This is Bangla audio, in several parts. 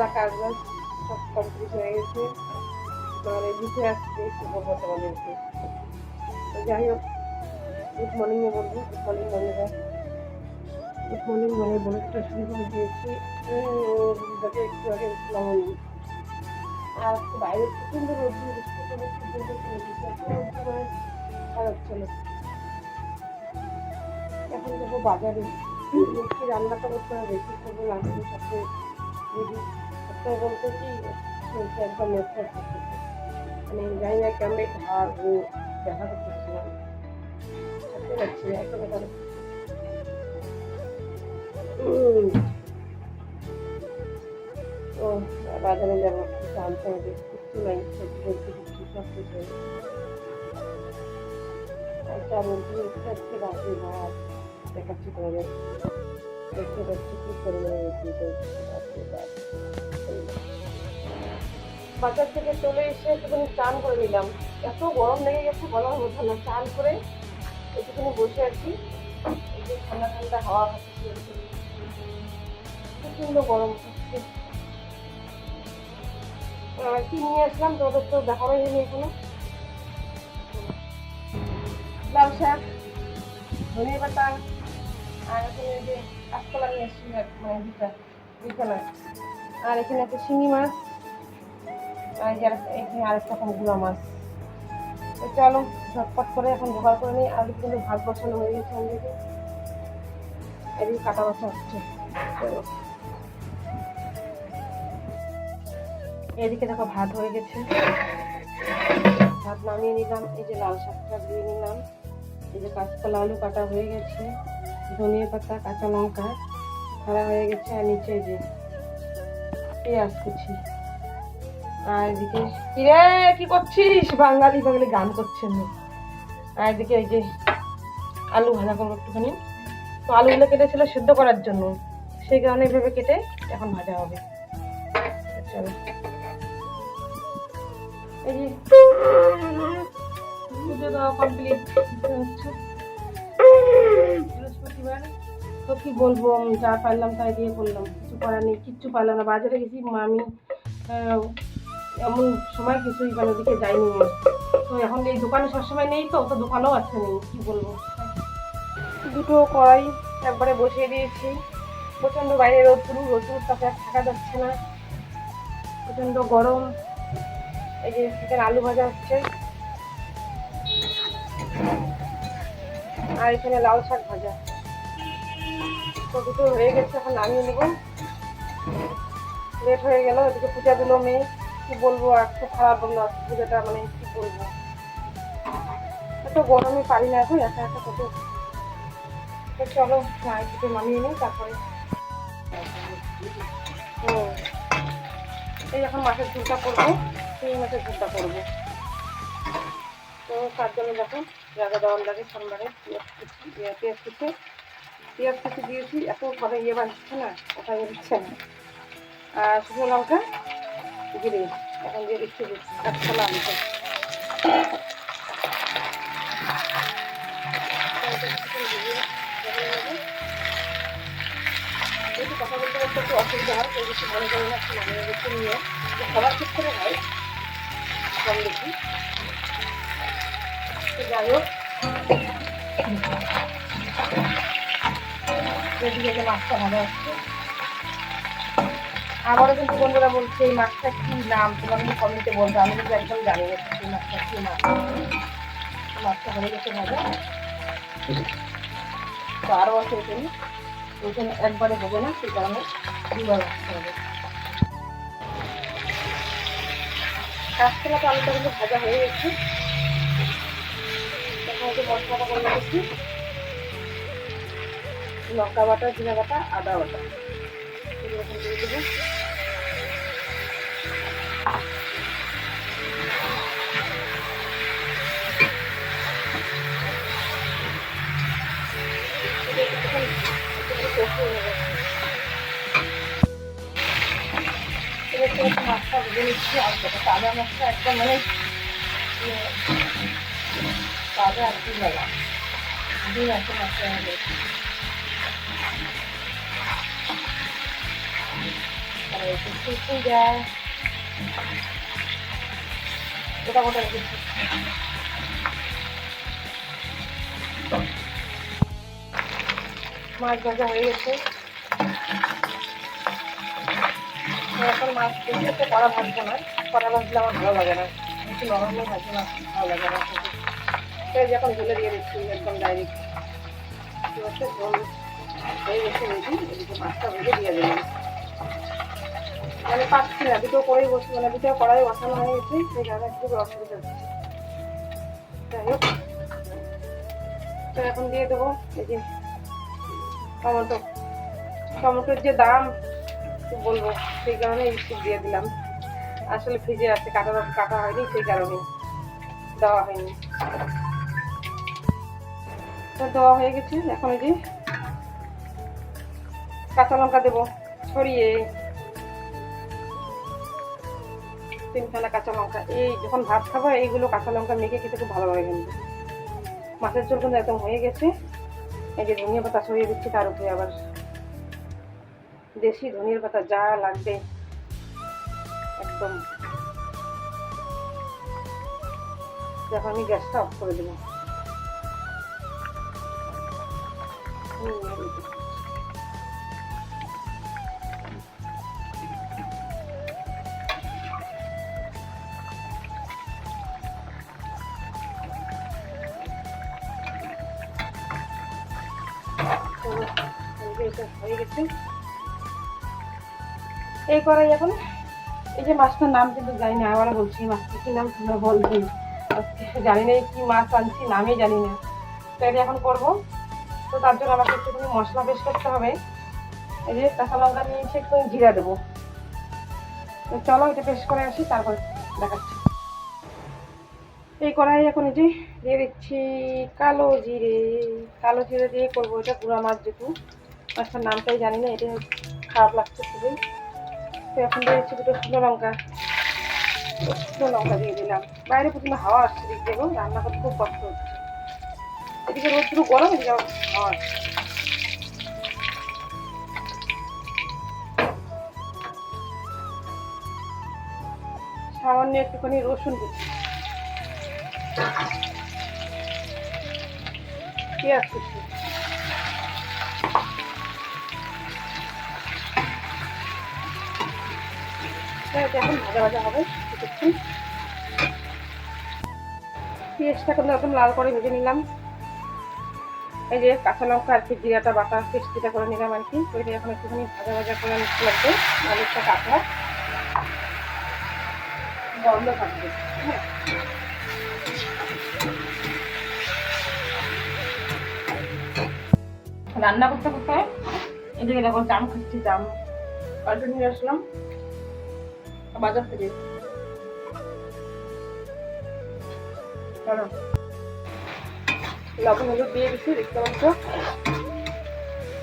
সকালবেলা কাজ সব কমপ্লিট হয়ে গেছে। এবার এদিকে আসছে কি বলব তোমাদেরকে। যাই হোক গুড মর্নিংয়ে বলব গুড মর্নিং বন্ধুরা। গুড মর্নিং বলে বলেটা শুরু করে দিয়েছি। উম, একটু আগে উঠলাম আর বাইরে প্রচণ্ড রোদ খারাপ ছিল এখন যাব বাজারে। একটু কি করব না করব সাথে সত্যি বলতে কি শরীরটা একদম থাকতেছে মানে জানি না কেমন ধার দেখা করতেছিলাম থাকতে পারছি না একটা কথা। ও বাজারে যাব কিছু আনতে হবে কিচ্ছু নাই সবজি বলতে কিছু সব কিছু বলছি দেখাচ্ছি তোমাদের। দেখতে পাচ্ছি কি পরিমাণে বিক্রি করছি বাজার থেকে চলে এসে একটুখানি চান করে নিলাম। এত গরম লেগে গেছে, বলার মতো না। চান করে একটুখানি বসে আছি। ঠান্ডা ঠান্ডা হাওয়া খাচ্ছি প্রচণ্ড গরম হচ্ছে। কি নিয়ে আসলাম তোদের তো দেখানো হয়নি এখনও। লাল শাক ধনে পাতা আর এখানে যে কাঁচকলা নিয়ে এক- মানে দুটা দুখানা আর এখানে একটা শিঙি মাছ, আর এই যে আরেকটা- এখানে আরেকটা রকম গুঁড়া মাছ। তো চলো, ঝটপট করে এখন জোগাড় করে নিই। আর কিন্তু ভাত বসানো হয়ে গেছে অলরেডি এদিকে কাটা বসা হচ্ছে চলো। এদিকে দেখো ভাত হয়ে গেছে। ভাত নামিয়ে নিলাম। এই যে লাল শাকটা দিয়ে নিলাম। এই যে কাঁচকলা আলু কাটা হয়ে গেছে। ধনিয়া পাতা, কাঁচা লঙ্কা খাড়া হয়ে গেছে, আর নিচে যে পেঁয়াজ কুচি। আর এদিকে কিরে, কি করছিস? বাঙালি বাঙালি গান করছেন। আর এদিকে এই যে আলু ভাজা করব একটুখানি। তো আলুগুলো কেটেছিল সেদ্ধ করার জন্য। সেই কারণে এইভাবে কেটে এখন ভাজা হবে। চলো। এই কমপ্লিট তো কি বলব যা পারলাম তাই দিয়ে করলাম। কিছু করার নেই, কিচ্ছু পারলাম না। বাজারে গেছি আমি এমন সময় কিছুই মানে ওদিকে যাইনি। তো এখন এই দোকানে সবসময় নেই তো তো দোকানেও আছে নেই, কি বলব? দুটো কড়াই একবারে বসিয়ে দিয়েছি। প্রচণ্ড বাইরে রোদ পুরো রোদ তাতে আর থাকা যাচ্ছে না। প্রচণ্ড গরম। এই যে এখানে আলু ভাজা হচ্ছে। আর এখানে লাল শাক ভাজা। দুটো হয়ে গেছে এখন নামিয়ে নেব। লেট হয়ে গেল, এদিকে পূজা দিল মেয়ে। কি বলব আর, খুব খারাপ বলল পূজাটা মানে কি বলব। এত গরমে পারি না এখন, একা একা কত। চলো, মায়ের নামিয়ে নিই, তারপরে। হুম এই এখন মাছের ঝুলটা করব সেই মাছের ঝুলটা করব। তো তার জন্য দেখো জায়গা দেওয়ার লাগে সামবারে পেঁয়াজ কুচি পেঁয়াজ কুচি পেঁয়াজ কুচি দিয়েছি, এত ঘরে ইয়ে বাঁধছে না ওটা দিচ্ছে না। আর শুকনো লঙ্কা জিরে এখন দিয়ে দিচ্ছি কথা কিছু মনে মনে কম বেশি। যাই হোক। এদিকে যে মাছটা ভালো হচ্ছে। আবারও কিন্তু বন্ধুরা বলছে, এই মাছটা কি নাম? তোমার কিন্তু কমেন্টে বলবে। আমি কিন্তু একদম জানি না এই মাছটা কি নাম মাছটা হয়ে গেছে ভাজা তো আরও আছে এখানে ওখানে একবারে হবে না, সেই কারণে দুবার রাখতে হবে। কাঁচকলা তো আলুটা কিন্তু ভাজা হয়ে গেছে। মশলাটা করে রেখেছি লঙ্কা বাটা, জিরা বাটা, আদা বাটা। এখন দিয়ে দেবো। একটু একটু মাছটা ভেজে নিচ্ছি আর তাজা মাছটা একদম মানে তাজা আর কি লাগা? দিন আছে মাছটা যায় গোটা মাছ ভাজা হয়ে গেছে এখন মাছ দেখে তো কড়া ভাজবো না কড়া ভাজলে আমার ভালো লাগে না একটু নরমে ভাজলে না ভালো লাগে না তো এই যে এখন ঝোলে দিয়ে দিচ্ছি একদম ডাইরেক্ট হয়ে গেছে মাছটা ভেজে দিয়ে দেবেন মানে পাচ্ছি না, দুটো করেই বসে মানে দুটো কড়াই বসানো হয়ে গেছে, সেই কারণে একটু অসুবিধা হচ্ছে। যাই হোক তো এখন দিয়ে দেবো, এই যে টমেটো। টমেটোর যে দাম বলব, সেই কারণে একটু দিয়ে দিলাম। আসলে ফ্রিজে আছে, কাটা কাটা হয়নি, সেই কারণে দেওয়া হয়নি। তো দেওয়া হয়ে গেছে, এখন যে কাঁচা লঙ্কা দেবো, ছড়িয়ে তিনখানা কাঁচা লঙ্কা এই যখন ভাত খাব এইগুলো কাঁচা লঙ্কা মেখে খেতে খুব ভালো লাগে কিন্তু। মাছের ঝোল কিন্তু একদম হয়ে গেছে। এই যে ধনিয়া পাতা ছড়িয়ে দিচ্ছি তার উপরে আবার দেশি ধনিয়ার পাতা যা লাগবে একদম। দেখো আমি গ্যাসটা অফ করে দেবো। হুম, হয়ে গেছে। এই করাই এখন এই যে মাছটার নাম কিন্তু জানি না আবার বলছি মাছটা কি নাম তোমরা আজকে জানি না কি মাছ আনছি, নামই জানি না। তো এটা এখন করব। তো তার জন্য আমাকে একটুখানি মশলা পেশ করতে হবে। এই যে কাঁচা লঙ্কা নিয়েছি একটু জিরা দেবো। চলো এটা পেশ করে আসি, তারপর দেখাচ্ছি। এই কড়াই এখন যে দিয়ে দিচ্ছি কালো জিরে। কালো জিরে দিয়ে করব এটা গুঁড়া মাছ যেহেতু, মাছটার নামটাই জানি না এটা খারাপ লাগছে খুবই। তো এখন দিয়ে দিচ্ছি দুটো শুকনো লঙ্কা। শুকনো লঙ্কা দিয়ে দিলাম। বাইরে প্রথমে হাওয়া আসছে দিক দেখো রান্না করতে খুব কষ্ট হচ্ছে। এদিকে রোদ পুরো গরম, এদিকে হাওয়া সামান্য একটুখানি রসুন কুচি পেঁয়াজ কুচি এখন ভাজা ভাজা হবে কিছুক্ষণ পেঁয়াজটা একদম লাল করে ভেজে নিলাম। এই যে কাঁচা লঙ্কা আর কি জিরাটা বাটা পেস্টিটা করে নিলাম আর কি। এটা এখন একটুখানি ভাজা ভাজা করে নিতে লাগবে আলুটা কাঁচা। গন্ধ থাকবে হ্যাঁ। রান্না করতে করতে এদিকে দেখো জাম খাচ্ছি, জাম। কালকে নিয়ে আসলাম। বাজার থেকে। চলো। লবণ, হলুদ দিয়ে দিচ্ছি, দেখতে পাচ্ছ?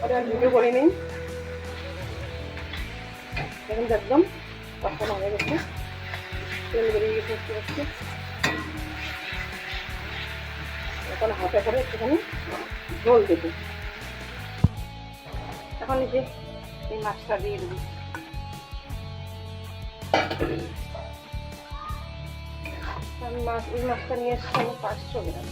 ওটা ভিডিও করে নিই দেখুন তো একদম কষানো হয়ে গেছে। তেল বেরিয়ে গেছে একটু একটু এখন হাতে করে একটুখানি ঝোল দেবো। এখন যে এই মাছটা দিয়ে দেবো। মাছ মাছটা নিয়ে আমি পাঁচশো গ্রাম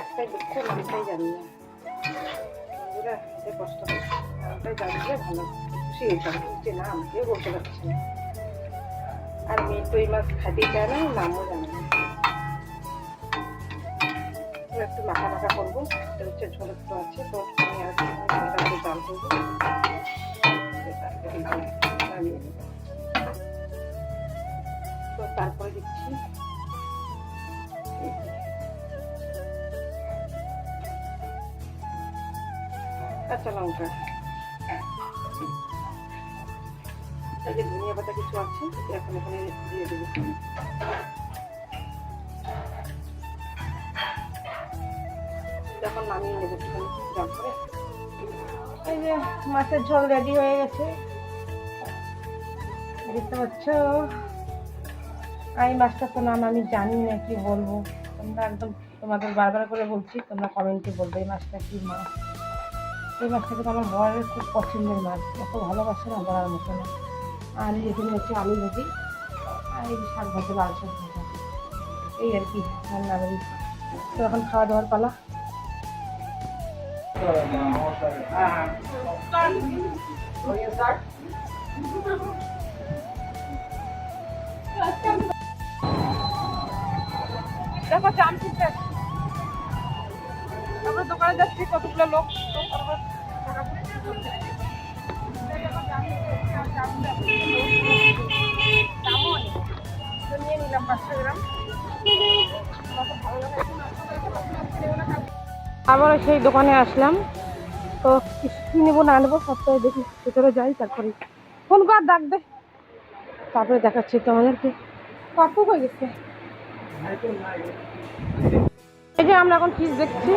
একটাই জানি না। জানলে ভালো। খুশি যে কেউ বলতে পারছে না। আর মেয়ে তো এই মাছ খাতেই চায় না নামও জানে না। এবার একটু মাখা মাখা করব হচ্ছে ঝোল একটু আছে, তো আমি আর একটু জাল করব। তো তারপরে দিচ্ছি কাঁচা লঙ্কা। এই যে ধনিয়া পাতা কিছু আছে এখন এখানে দিয়ে দেবো। এই যে মাছের ঝোল রেডি হয়ে গেছে। দেখতে পাচ্ছ? এই মাছটা তো নাম আমি জানি না কি বলব। তোমরা একদম তোমাদের বারবার করে বলছি, তোমরা কমেন্টে বলবে এই মাছটা কি মাছ? এই মাছটা কিন্তু আমার বরের খুব পছন্দের মাছ। এত ভালোবাসে না বলার মতো না। আর এখানে হচ্ছে আলু ভাজি, আর এই শাক ভাজি, লাল শাক ভাজা। এই আর কি রান্না তো এখন খাওয়া দাওয়ার পালা। দেখো আসছি। তারপরে দোকানে যাচ্ছি কতগুলো লোক নিয়ে নিলাম পাঁচশো গ্রাম ভালো লাগে আবারও সেই দোকানে আসলাম। তো কি নেব না নেব, সপ্তাহে দেখি ভিতরে যাই, তারপরে ফোন কর, ডাক দে। তারপরে দেখাচ্ছি তোমাদেরকে। কত হয়ে গেছে। এই যে আমরা এখন ফিস দেখছি,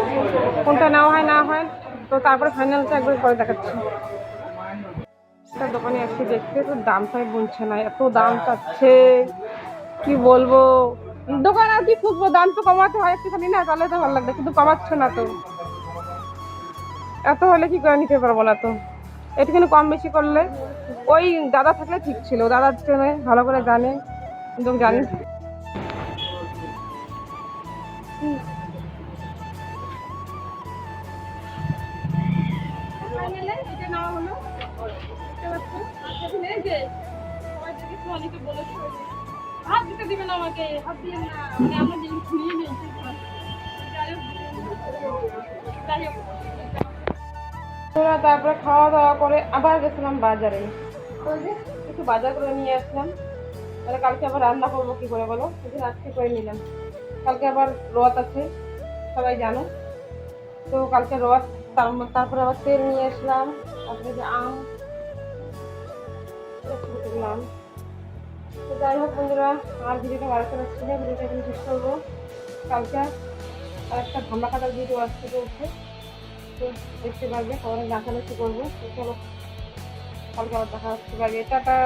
কোনটা নেওয়া হয়, না হয়, তো তারপরে ফাইনালটা একবার পরে দেখাচ্ছি। একটা দোকানে আসছি দেখতে, তো দামটাই বলছে না, এত দাম চাচ্ছে, কি বলব? দোকান আর কি খুঁজবো, দাম তো কমাতে হয়, একটুখানি না তাহলে তো ভালো লাগবে, কিন্তু কমাচ্ছে না তো। এত হলে কি করে নিতে পারব না তো? একটুখানি কম বেশি করলে, ওই দাদা থাকলে ঠিক ছিল দাদা চেনে ভালো করে জানে কিন্তু জানি। হাত মানে তারপরে খাওয়া দাওয়া করে আবার গেছিলাম বাজারে। একটু বাজার করে নিয়ে আসলাম। তাহলে কালকে আবার রান্না করব কি করে বলো? সেদিন আজকে করে নিলাম। কালকে আবার রথ আছে, সবাই জানো। তো কালকে রথ, তার- তারপরে আবার তেল নিয়ে আসলাম। তারপরে যে আম করলাম। তো যাই হোক বন্ধুরা, আর ভিডিওটা ভালো করে আসছে না ভিডিওটা এখানে শেষ করব। কালকে আর একটা ধামা কাটার ভিডিও আসতে চলছে তো দেখতে পারবে সবাই দেখানো করব। তো চলো, কালকে আবার দেখা হচ্ছে। বাড়ি টাটা।